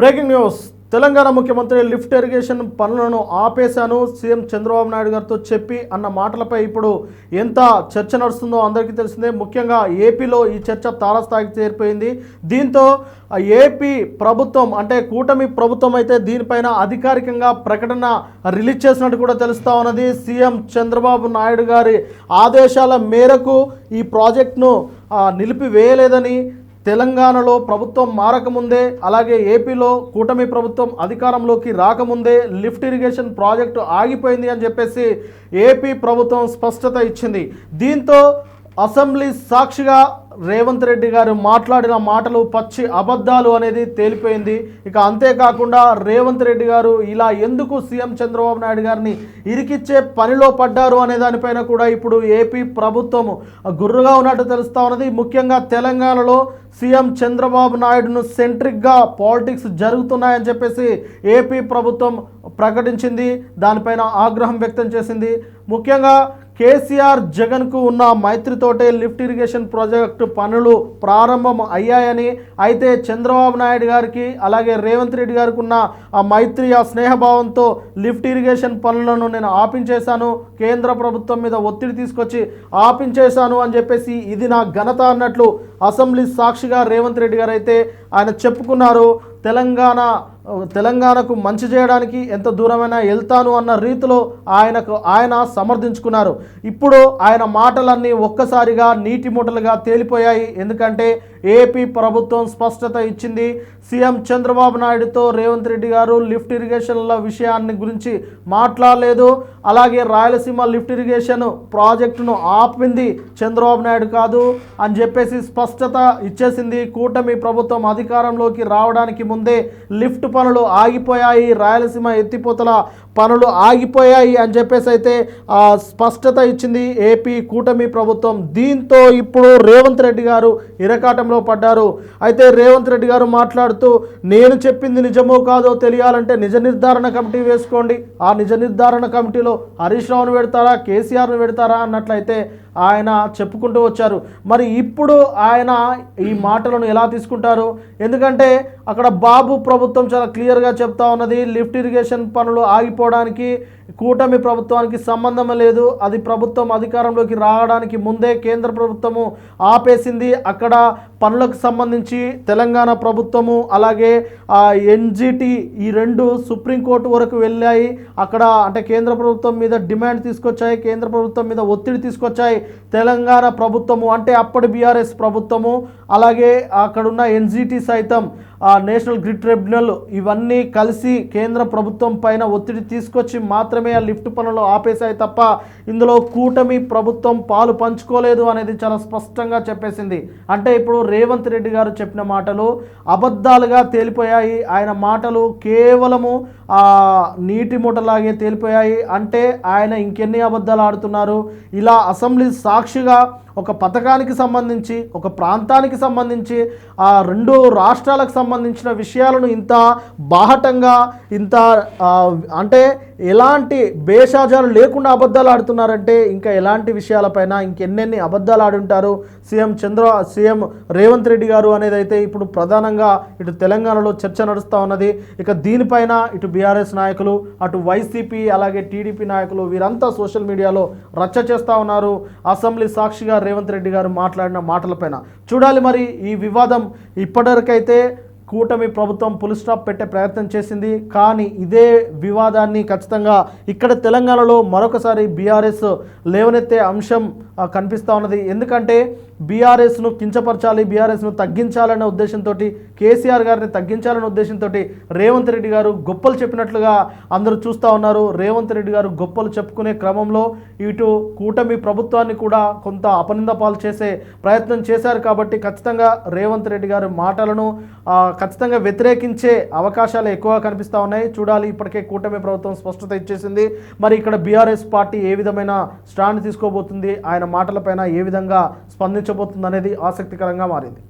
Breaking news. Telangana ముఖ్యమంత్రి lift irrigation పనులను ఆపేశాను. CM Chandrababu Naidu గారితో చెప్పి అన్న మాటలపై ఇప్పుడు ఎంత చర్చ నడుస్తుందో అందరికీ తెలిసిందే. ముఖ్యంగా ఏపీలో ఈ చర్చ తారస్థాయికి చేరిపోయింది. దీంతో ఏపీ ప్రభుత్వం అంటే కూటమి ప్రభుత్వం అయితే దీనిపైన అధికారికంగా ప్రకటన రిలీజ్ చేసినట్టు కూడా తెలుస్తా ఉన్నది. సీఎం చంద్రబాబు నాయుడు గారి ఆదేశాల మేరకు ఈ ప్రాజెక్టును నిలిపివేయలేదని తెలంగాణలో ప్రభుత్వం మారకముందే అలాగే ఏపీలో కూటమి ప్రభుత్వం అధికారంలోకి రాకముందే లిఫ్ట్ ఇరిగేషన్ ప్రాజెక్టు ఆగిపోయింది అని చెప్పేసి ఏపీ ప్రభుత్వం స్పష్టత ఇచ్చింది. దీంతో అసెంబ్లీ సాక్షిగా రేవంత్ రెడ్డి గారు మాట్లాడిన మాటలు పచ్చి అబద్ధాలు అనేది తేలిపోయింది. ఇక అంతేకాకుండా రేవంత్ రెడ్డి గారు ఇలా ఎందుకు సీఎం చంద్రబాబు నాయుడు గారిని ఇరికిచ్చే పనిలో పడ్డారు అనే దానిపైన కూడా ఇప్పుడు ఏపీ ప్రభుత్వం గుర్రుగా ఉన్నట్టు తెలుస్తూ ఉన్నది. ముఖ్యంగా తెలంగాణలో సీఎం చంద్రబాబు నాయుడును సెంట్రిక్గా పాలిటిక్స్ జరుగుతున్నాయని చెప్పేసి ఏపీ ప్రభుత్వం ప్రకటించింది. దానిపైన ఆగ్రహం వ్యక్తం చేసింది. ముఖ్యంగా కేసీఆర్ జగన్కు ఉన్న మైత్రితోటే లిఫ్ట్ ఇరిగేషన్ ప్రాజెక్టు పనులు ప్రారంభం అయ్యాయని అయితే చంద్రబాబు నాయుడు గారికి అలాగే రేవంత్ రెడ్డి గారికి ఉన్న ఆ మైత్రి ఆ స్నేహభావంతో లిఫ్ట్ ఇరిగేషన్ పనులను నేను ఆపించేశాను కేంద్ర ప్రభుత్వం మీద ఒత్తిడి తీసుకొచ్చి ఆపించేశాను అని చెప్పేసి ఇది నా ఘనత అన్నట్లు అసెంబ్లీ సాక్షిగా రేవంత్ రెడ్డి గారు అయితే ఆయన చెప్పుకున్నారు. తెలంగాణ తెలంగాణకు మంచి చేయడానికి ఎంత దూరమైనా వెళ్తాను అన్న రీతిలో ఆయనకు ఆయన సమర్థించుకున్నారు. ఇప్పుడు ఆయన మాటలన్నీ ఒక్కసారిగా నీటి మూటలుగా తేలిపోయాయి. ఎందుకంటే ఏపీ ప్రభుత్వం స్పష్టత ఇచ్చింది. సీఎం చంద్రబాబు నాయుడుతో రేవంత్ రెడ్డి గారు లిఫ్ట్ ఇరిగేషన్ల విషయాన్ని గురించి మాట్లాడలేదు. అలాగే రాయలసీమ లిఫ్ట్ ఇరిగేషన్ ప్రాజెక్టును ఆపింది చంద్రబాబు నాయుడు కాదు అని చెప్పేసి స్పష్టత ఇచ్చేసింది. కూటమి ప్రభుత్వం అధికారంలోకి రావడానికి ముందే లిఫ్ట్ పనులు ఆగిపోయాయి. రాయలసీమ ఎత్తిపోతల పనులు ఆగిపోయాయి అని చెప్పేసి అయితే స్పష్టత ఇచ్చింది. ఏపీ కూటమి ప్రభుత్వం దీంతో ఇప్పుడు రేవంత్ రెడ్డి గారు ఇరకాటం ఇరకాటంలో పడ్డారు. అయితే రేవంత్ రెడ్డి గారు మాట్లాడుతూ నేను చెప్పింది నిజమో కాదో తెలియాలంటే నిజ నిర్ధారణ కమిటీ వేసుకోండి. ఆ నిజ నిర్ధారణ కమిటీలో హరీష్ రావును పెడతారా కేసీఆర్ను పెడతారా? అన్నట్లయితే ఆయన చెప్పుకుంటూ వచ్చారు. మరి ఇప్పుడు ఆయన ఈ మాటలను ఎలా తీసుకుంటారు? ఎందుకంటే అక్కడ బాబు ప్రభుత్వం చాలా క్లియర్గా చెప్తా ఉన్నది లిఫ్ట్ ఇరిగేషన్ పనులు ఆగిపోవడానికి కూటమి ప్రభుత్వానికి సంబంధం లేదు. అది ప్రభుత్వం అధికారంలోకి రావడానికి ముందే కేంద్ర ప్రభుత్వము ఆపేసింది. అక్కడ పనులకు సంబంధించి తెలంగాణ ప్రభుత్వము అలాగే ఎన్జిటి ఈ రెండు సుప్రీంకోర్టు వరకు వెళ్ళాయి. అక్కడ అంటే కేంద్ర ప్రభుత్వం మీద డిమాండ్ తీసుకొచ్చాయి కేంద్ర ప్రభుత్వం మీద ఒత్తిడి తీసుకొచ్చాయి. తెలంగాణ ప్రభుత్వము అంటే అప్పటి బీఆర్ఎస్ ప్రభుత్వము అలాగే అక్కడున్న ఎన్జిటి సైతం ఆ నేషనల్ గ్రిడ్ ట్రిబ్యునల్ ఇవన్నీ కలిసి కేంద్ర ప్రభుత్వం పైన ఒత్తిడి తీసుకొచ్చి మాత్రమే ఆ లిఫ్ట్ పనులు ఆపేశాయి తప్ప ఇందులో కూటమి ప్రభుత్వం పాలు పంచుకోలేదు అనేది చాలా స్పష్టంగా చెప్పేసింది. అంటే ఇప్పుడు రేవంత్ రెడ్డి గారు చెప్పిన మాటలు అబద్ధాలుగా తేలిపోయాయి. ఆయన మాటలు కేవలము ఆ నీటి మూటలాగే తేలిపోయాయి. అంటే ఆయన ఇంకెన్ని అబద్ధాలు ఆడుతున్నారు? ఇలా అసెంబ్లీ సాక్షిగా ఒక పథకానికి సంబంధించి ఒక ప్రాంతానికి సంబంధించి ఆ రెండు రాష్ట్రాలకు సంబంధించిన విషయాలను ఇంత బాహటంగా ఇంత అంటే ఎలాంటి భేషాజాలు లేకుండా అబద్ధాలు ఆడుతున్నారంటే ఇంకా ఎలాంటి విషయాలపైన ఇంకెన్నెన్ని అబద్ధాలు ఆడుంటారు? సీఎం చంద్ర సీఎం రేవంత్ రెడ్డి గారు అనేది అయితే ఇప్పుడు ప్రధానంగా ఇటు తెలంగాణలో చర్చ నడుస్తూ ఉన్నది. ఇక దీనిపైన ఇటు బీఆర్ఎస్ నాయకులు అటు వైసీపీ అలాగే టీడీపీ నాయకులు వీరంతా సోషల్ మీడియాలో రచ్చ చేస్తూ ఉన్నారు. అసెంబ్లీ సాక్షిగా రేవంత్ రెడ్డి గారు మాట్లాడిన మాటలపైన. చూడాలి మరి ఈ వివాదం ఇప్పటివరకైతే కూటమి ప్రభుత్వం పులి స్టాప్ పెట్టే ప్రయత్నం చేసింది. కానీ ఇదే వివాదాన్ని ఖచ్చితంగా ఇక్కడ తెలంగాణలో మరొకసారి బీఆర్ఎస్ లేవనెత్తే అంశం కనిపిస్తూ ఉన్నది. ఎందుకంటే బీఆర్ఎస్ను కించపరచాలి బీఆర్ఎస్ను తగ్గించాలనే ఉద్దేశంతో కేసీఆర్ గారిని తగ్గించాలనే ఉద్దేశంతో రేవంత్ రెడ్డి గారు గొప్పలు చెప్పినట్లుగా అందరూ చూస్తూ ఉన్నారు. రేవంత్ రెడ్డి గారు గొప్పలు చెప్పుకునే క్రమంలో ఇటు కూటమి ప్రభుత్వాన్ని కూడా కొంత అపనిందపాలు చేసే ప్రయత్నం చేశారు కాబట్టి ఖచ్చితంగా రేవంత్ రెడ్డి గారి మాటలను ఖచ్చితంగా వ్యతిరేకించే అవకాశాలు ఎక్కువగా కనిపిస్తూ ఉన్నాయి. చూడాలి ఇప్పటికే కూటమి ప్రభుత్వం స్పష్టత ఇచ్చేసింది. మరి ఇక్కడ బీఆర్ఎస్ పార్టీ ఏ విధమైన స్టాండ్ తీసుకోబోతుంది? ఆయన మాటలపైన ఏ విధంగా పోతుందనేది అనేది ఆసక్తికరంగా మారింది.